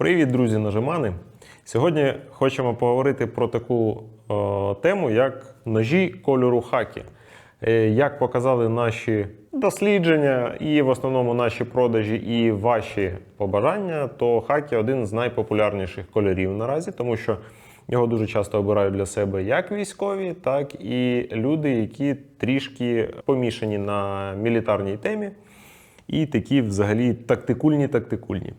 Привіт, друзі, нажимани. Сьогодні хочемо поговорити про таку е, тему, як ножі кольору хакі. Е, як показали наші дослідження і в основному наші продажі і ваші побажання, то хакі один з найпопулярніших кольорів наразі, тому що його дуже часто обирають для себе як військові, так і люди, які трішки помішані на мілітарній темі, і такі взагалі тактикульні-тактикульні.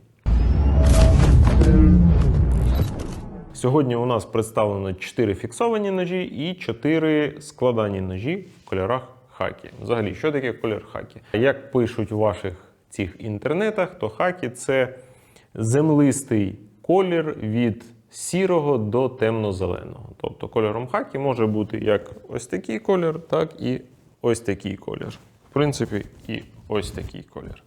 Сьогодні у нас представлено 4 фіксовані ножі і 4 складані ножі в кольорах хакі. Взагалі, що таке колір хакі? Як пишуть у ваших цих інтернетах, то хакі це землистий колір від сірого до темно-зеленого. Тобто кольором хакі може бути як ось такий колір, так і ось такий колір. В принципі, і ось такий колір.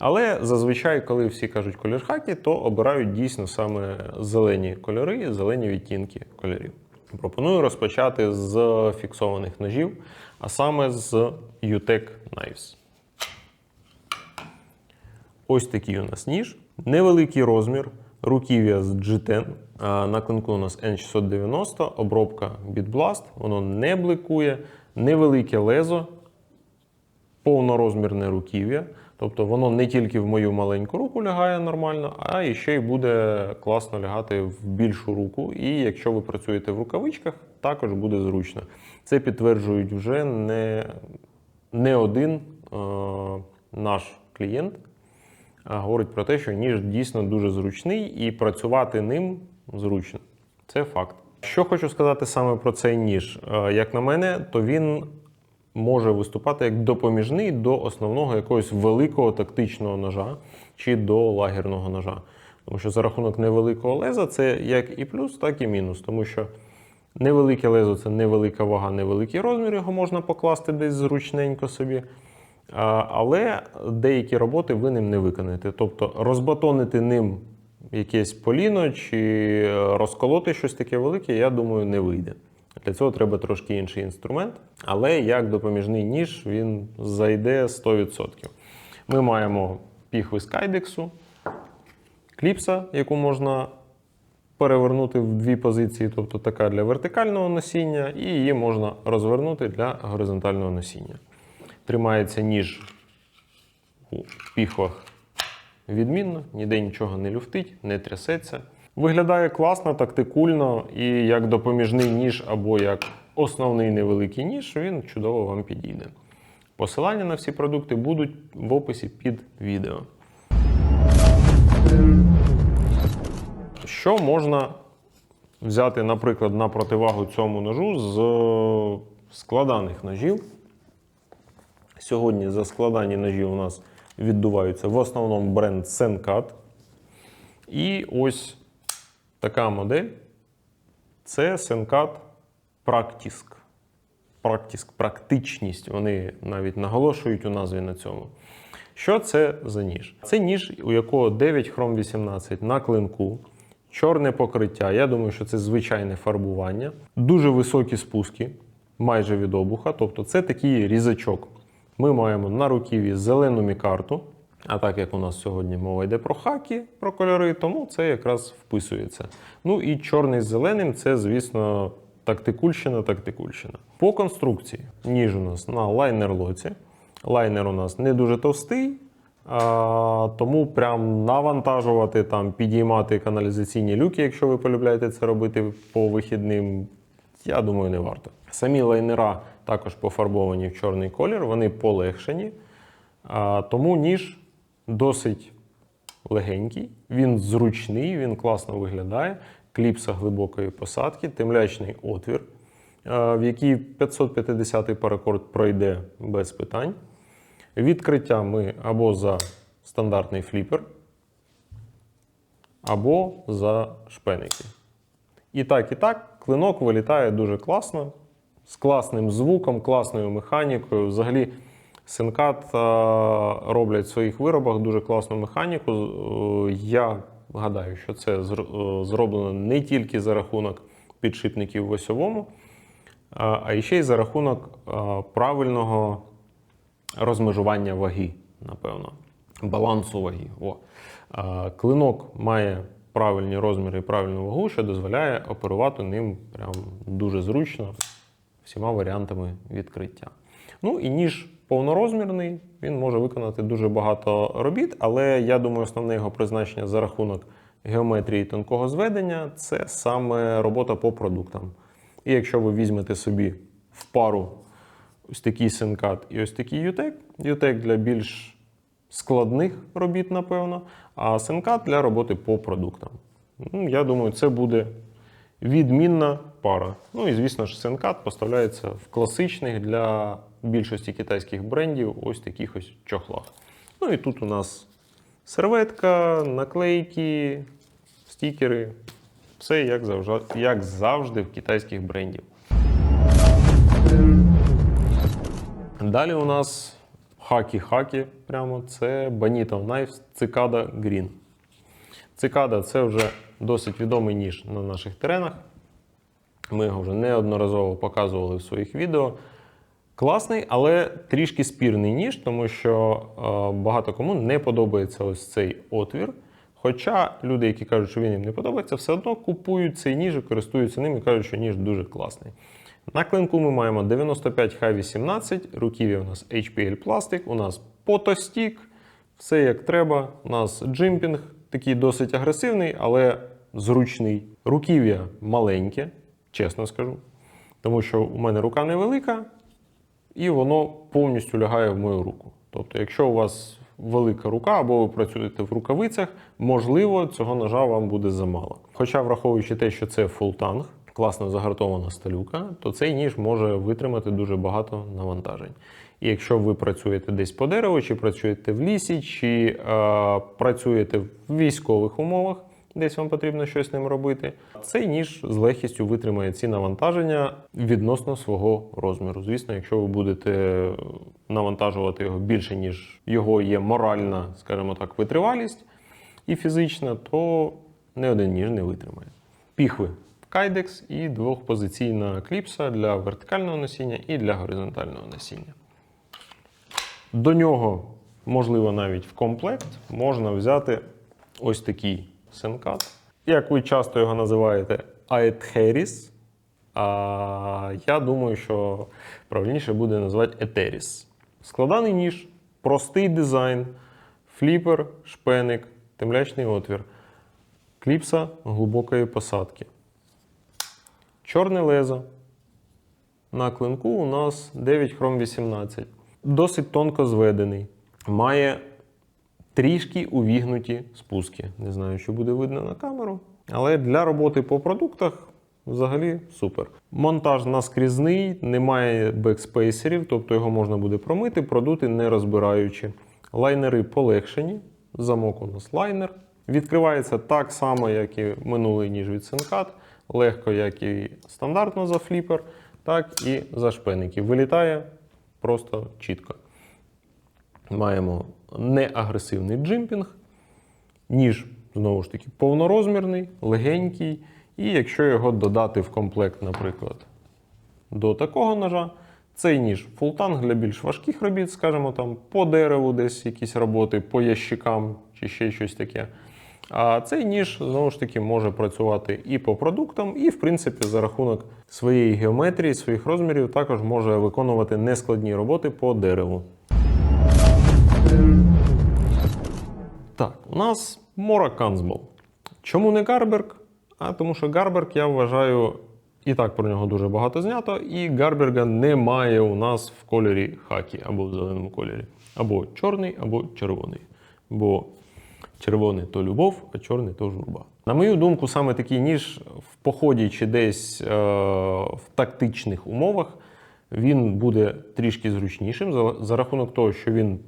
Але зазвичай, коли всі кажуть колір хакі, то обирають дійсно саме зелені кольори, зелені відтінки кольорів. Пропоную розпочати з фіксованих ножів, а саме з UTEC Knives. Ось такий у нас ніж. Невеликий розмір, руків'я з G10. На клинку у нас N690, обробка Bitblast, воно не бликує, невелике лезо, повнорозмірне руків'я. Тобто воно не тільки в мою маленьку руку лягає нормально, а ще й буде класно лягати в більшу руку. І якщо ви працюєте в рукавичках, також буде зручно. Це підтверджують вже не, не один е, наш клієнт. Говорить про те, що ніж дійсно дуже зручний і працювати ним зручно. Це факт. Що хочу сказати саме про цей ніж. Е, Як на мене, то він може виступати як допоміжний до основного якогось великого тактичного ножа чи до лагерного ножа. Тому що за рахунок невеликого леза це як і плюс, так і мінус. Тому що невелике лезо це невелика вага, невеликий розмір, його можна покласти десь зручненько собі. Але деякі роботи ви ним не виконаєте. Тобто розбатонити ним якесь поліно чи розколоти щось таке велике, я думаю, не вийде. Для цього треба трошки інший інструмент, але як допоміжний ніж він зайде 100%. Ми маємо піхви з кліпса, яку можна перевернути в дві позиції, тобто така для вертикального носіння, і її можна розвернути для горизонтального носіння. Тримається ніж у піхвах відмінно, ніде нічого не люфтить, не трясеться. Виглядає класно, тактикульно і як допоміжний ніж або як основний невеликий ніж, він чудово вам підійде. Посилання на всі продукти будуть в описі під відео. Що можна взяти, наприклад, на противагу цьому ножу з складаних ножів? Сьогодні за складані ножі у нас віддуваються в основному бренд Senkat. І ось така модель це Senkat Practisk. Practisk, практичність. Вони навіть наголошують у назві на цьому. Що це за ніж? Це ніж, у якого 9 хром 18 на клинку, чорне покриття. Я думаю, що це звичайне фарбування, дуже високі спуски, майже від обуха. Тобто це такий різачок. Ми маємо на руків'ї зелену мікарту. А так як у нас сьогодні мова йде про хаки, про кольори, тому це якраз вписується. Ну і чорний з зеленим це, звісно, тактикульщина, тактикульщина. По конструкції ніж у нас на лайнер-лоці. Лайнер у нас не дуже товстий, а, тому прям навантажувати, там, підіймати каналізаційні люки, якщо ви полюбляєте це робити по вихідним, я думаю, не варто. Самі лайнера також пофарбовані в чорний колір, вони полегшені. А, тому ніж досить легенький, він зручний, він класно виглядає. Кліпса глибокої посадки, темлячний отвір, в який 550-й паракорд пройде без питань. Відкриття ми або за стандартний фліпер, або за шпеники. І так, і так, клинок вилітає дуже класно, з класним звуком, класною механікою. Взагалі, Сенкат е, роблять в своїх виробах дуже класну механіку. Е, Я гадаю, що це е, зроблено не тільки за рахунок підшипників в осьовому, а ще й за рахунок правильного розмежування ваги, напевно, балансу ваги. О. Клинок має правильні розміри і правильну вагу, що дозволяє оперувати ним прям дуже зручно всіма варіантами відкриття. Ну і ніж повнорозмірний, він може виконати дуже багато робіт, але я думаю, основне його призначення за рахунок геометрії тонкого зведення це саме робота по продуктам. І якщо ви візьмете собі в пару ось такий синкат і ось такий ютек, ютек для більш складних робіт, напевно, а синкат для роботи по продуктам. Ну, Я думаю, це буде відмінна пара. Ну і звісно ж, синкат поставляється в класичних для більшості китайських брендів ось таких ось чохлах. Ну і тут у нас серветка, наклейки, стікери. Все як завжди, як завжди в китайських брендів. Далі у нас хакі-хакі, прямо це Bonito Knives Cicada Green. Цикада це вже досить відомий ніж на наших теренах. Ми його вже неодноразово показували в своїх відео. Класний, але трішки спірний ніж, тому що е, багато кому не подобається ось цей отвір. Хоча люди, які кажуть, що він їм не подобається, все одно купують цей ніж і користуються ним і кажуть, що ніж дуже класний. На клинку ми маємо 95 Х18, руків'я у нас HPL пластик, у нас потостік, все як треба. У нас джимпінг такий досить агресивний, але зручний. Руків'я маленьке, чесно скажу. Тому що у мене рука невелика, і воно повністю лягає в мою руку. Тобто, якщо у вас велика рука або ви працюєте в рукавицях, можливо, цього ножа вам буде замало. Хоча, враховуючи те, що це фултанг, класно загартована сталюка, то цей ніж може витримати дуже багато навантажень. І якщо ви працюєте десь по дереву, чи працюєте в лісі, чи е, працюєте в військових умовах, десь вам потрібно щось з ним робити, цей ніж з легкістю витримає ці навантаження відносно свого розміру. Звісно, якщо ви будете навантажувати його більше, ніж його є моральна, скажімо так, витривалість і фізична, то не один ніж не витримає. Піхви Кайдекс і двохпозиційна кліпса для вертикального носіння і для горизонтального носіння. До нього, можливо, навіть в комплект можна взяти ось такий сенкат. Як ви часто його називаєте, Aetherис. А я думаю, що правильніше буде назвати Етеріс. Складаний ніж, простий дизайн, фліпер, шпеник, темлячний отвір, кліпса глибокої посадки. Чорне лезо. На клинку у нас 9 хром 18. Досить тонко зведений. Має трішки увігнуті спуски. Не знаю, що буде видно на камеру. Але для роботи по продуктах взагалі супер. Монтаж наскрізний, немає бекспейсерів, тобто його можна буде промити, продути не розбираючи. Лайнери полегшені. Замок у нас лайнер. Відкривається так само, як і минулий ніж від Сенкат. Легко, як і стандартно за фліпер, так і за шпеники. Вилітає просто чітко. Маємо неагресивний джимпінг, ніж, знову ж таки, повнорозмірний, легенький. І якщо його додати в комплект, наприклад, до такого ножа, цей ніж фултанг для більш важких робіт, скажімо, там по дереву десь якісь роботи, по ящикам чи ще щось таке. А цей ніж знову ж таки може працювати і по продуктам, і, в принципі, за рахунок своєї геометрії, своїх розмірів, також може виконувати нескладні роботи по дереву. Так, у нас Мора Канзбол. Чому не Гарберг? А тому що Гарберг, я вважаю, і так про нього дуже багато знято, і Гарберга немає у нас в кольорі хакі або в зеленому кольорі. Або чорний, або червоний. Бо червоний то любов, а чорний то журба. На мою думку, саме такий ніж в поході чи десь е, в тактичних умовах він буде трішки зручнішим за, за рахунок того, що він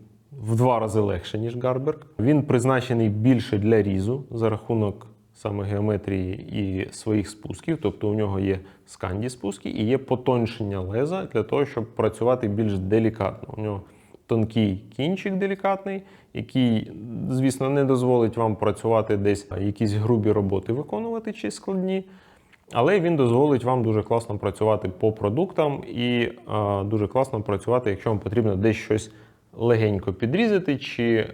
в два рази легше, ніж Гарберг. Він призначений більше для різу за рахунок саме геометрії і своїх спусків. Тобто у нього є сканді спуски і є потоншення леза для того, щоб працювати більш делікатно. У нього тонкий кінчик делікатний, який, звісно, не дозволить вам працювати десь якісь грубі роботи виконувати чи складні. Але він дозволить вам дуже класно працювати по продуктам і е, дуже класно працювати, якщо вам потрібно десь щось легенько підрізати, чи е,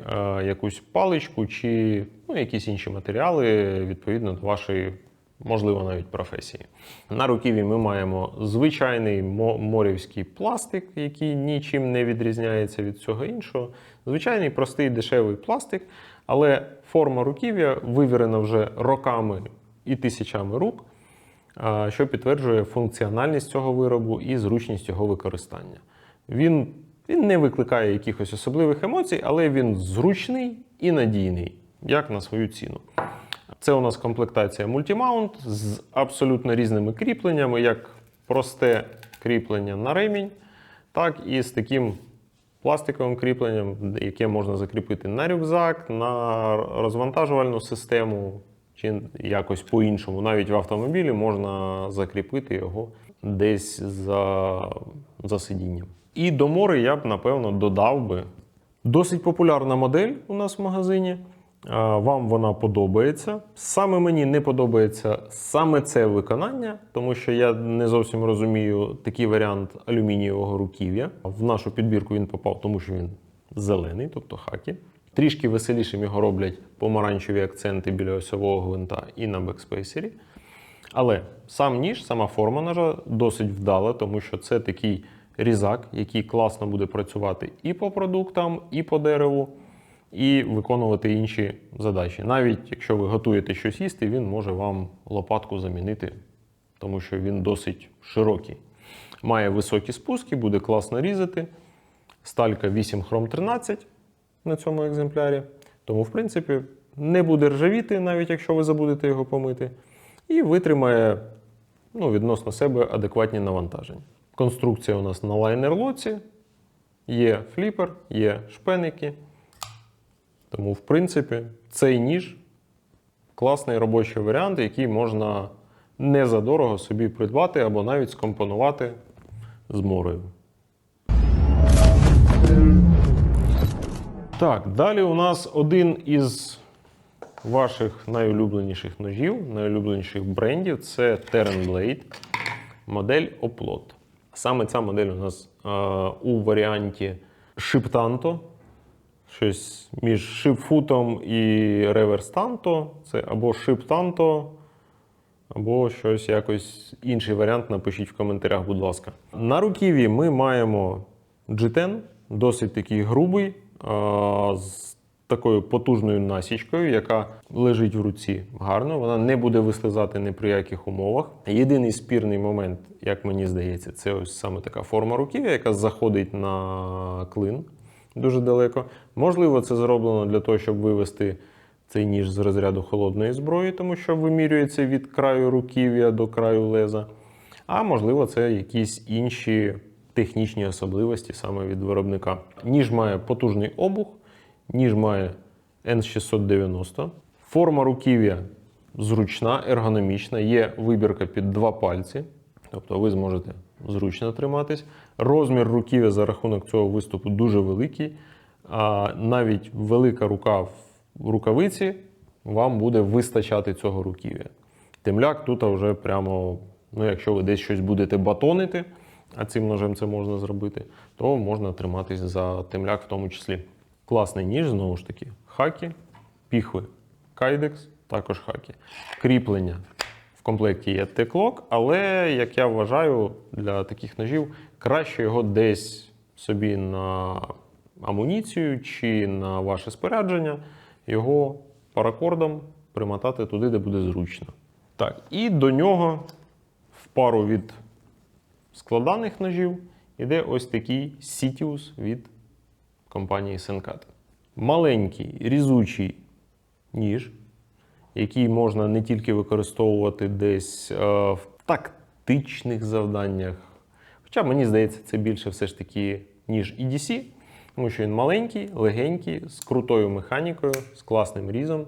якусь паличку, чи ну якісь інші матеріали відповідно до вашої, можливо, навіть професії. На руків'ї ми маємо звичайний мо- морівський пластик, який нічим не відрізняється від всього іншого. Звичайний простий дешевий пластик, але форма руків'я вивірена вже роками і тисячами рук що підтверджує функціональність цього виробу і зручність його використання. Він, він не викликає якихось особливих емоцій, але він зручний і надійний, як на свою ціну. Це у нас комплектація мультимаунт з абсолютно різними кріпленнями, як просте кріплення на ремінь, так і з таким пластиковим кріпленням, яке можна закріпити на рюкзак, на розвантажувальну систему чи якось по-іншому. Навіть в автомобілі можна закріпити його десь за, за сидінням. І до мори я б, напевно, додав би досить популярна модель у нас в магазині. Вам вона подобається. Саме мені не подобається саме це виконання, тому що я не зовсім розумію такий варіант алюмінієвого руків'я. В нашу підбірку він попав, тому що він зелений, тобто хакі. Трішки веселішим його роблять помаранчеві акценти біля осьового гвинта і на бекспейсері. Але сам ніж, сама форма ножа досить вдала, тому що це такий різак, який класно буде працювати і по продуктам, і по дереву, і виконувати інші задачі. Навіть якщо ви готуєте щось їсти, він може вам лопатку замінити, тому що він досить широкий. Має високі спуски, буде класно різати. Сталька 8 хром 13 на цьому екземплярі. Тому, в принципі, не буде ржавіти, навіть якщо ви забудете його помити. І витримає ну, відносно себе адекватні навантаження. Конструкція у нас на лайнер-лоці. Є фліпер, є шпеники. Тому, в принципі, цей ніж класний робочий варіант, який можна не задорого собі придбати або навіть скомпонувати з морою. Так, далі у нас один із ваших найулюбленіших ножів, найулюбленіших брендів це Terran Blade, модель Oplot. Саме ця модель у нас е, у варіанті Шиптанто. Щось між шипфутом і реверстанто. Це або шиптанто, або щось якось інший варіант. Напишіть в коментарях, будь ласка. На руків'ї ми маємо G10, досить такий грубий, з такою потужною насічкою, яка лежить в руці гарно. Вона не буде вислизати ні при яких умовах. Єдиний спірний момент, як мені здається, це ось саме така форма руків'я, яка заходить на клин дуже далеко. Можливо, це зроблено для того, щоб вивести цей ніж з розряду холодної зброї, тому що вимірюється від краю руків'я до краю леза. А можливо, це якісь інші технічні особливості саме від виробника. Ніж має потужний обух, ніж має N690. Форма руків'я зручна, ергономічна, є вибірка під два пальці, тобто ви зможете зручно триматись. Розмір руків'я за рахунок цього виступу дуже великий. А навіть велика рука в рукавиці вам буде вистачати цього руків'я. Темляк тут вже прямо, ну якщо ви десь щось будете батонити, а цим ножем це можна зробити, то можна триматись за темляк в тому числі. Класний ніж, знову ж таки, хакі, піхви, кайдекс, також хакі. Кріплення комплекті є теклок, але, як я вважаю, для таких ножів краще його десь собі на амуніцію чи на ваше спорядження, його паракордом примотати туди, де буде зручно. Так, і до нього в пару від складаних ножів іде ось такий Sitius від компанії Senkat. Маленький різучий ніж, який можна не тільки використовувати десь е, в тактичних завданнях. Хоча мені здається, це більше все ж таки, ніж EDC, тому що він маленький, легенький, з крутою механікою, з класним різом.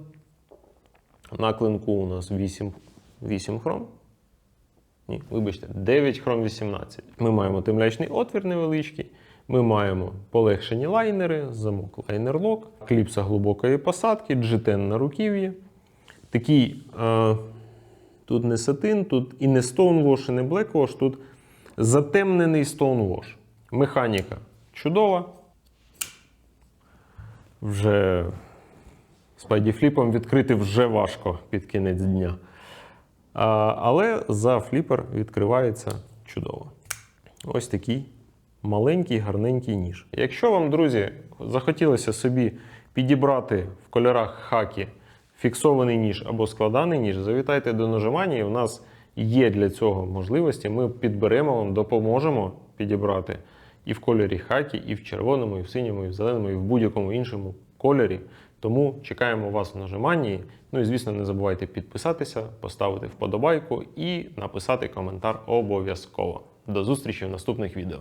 На клинку у нас 8, 8 хром. Ні, вибачте, 9 хром 18. Ми маємо темлячний отвір невеличкий. Ми маємо полегшені лайнери, замок лайнер-лок, кліпса глибокої посадки, G10 на руків'ї. Такий е, тут не сатин, тут і не Stonewash, і не Blackwash, тут затемнений Stonewash. Механіка чудова. Вже спайдіфліпом відкрити вже важко під кінець дня. А, але за фліпер відкривається чудово. Ось такий маленький, гарненький ніж. Якщо вам, друзі, захотілося собі підібрати в кольорах хакі фіксований ніж або складаний ніж, завітайте до ножиманії. У нас є для цього можливості. Ми підберемо вам, допоможемо підібрати і в кольорі хакі, і в червоному, і в синьому, і в зеленому, і в будь-якому іншому кольорі. Тому чекаємо вас в нажиманні. Ну і звісно, не забувайте підписатися, поставити вподобайку і написати коментар обов'язково. До зустрічі в наступних відео.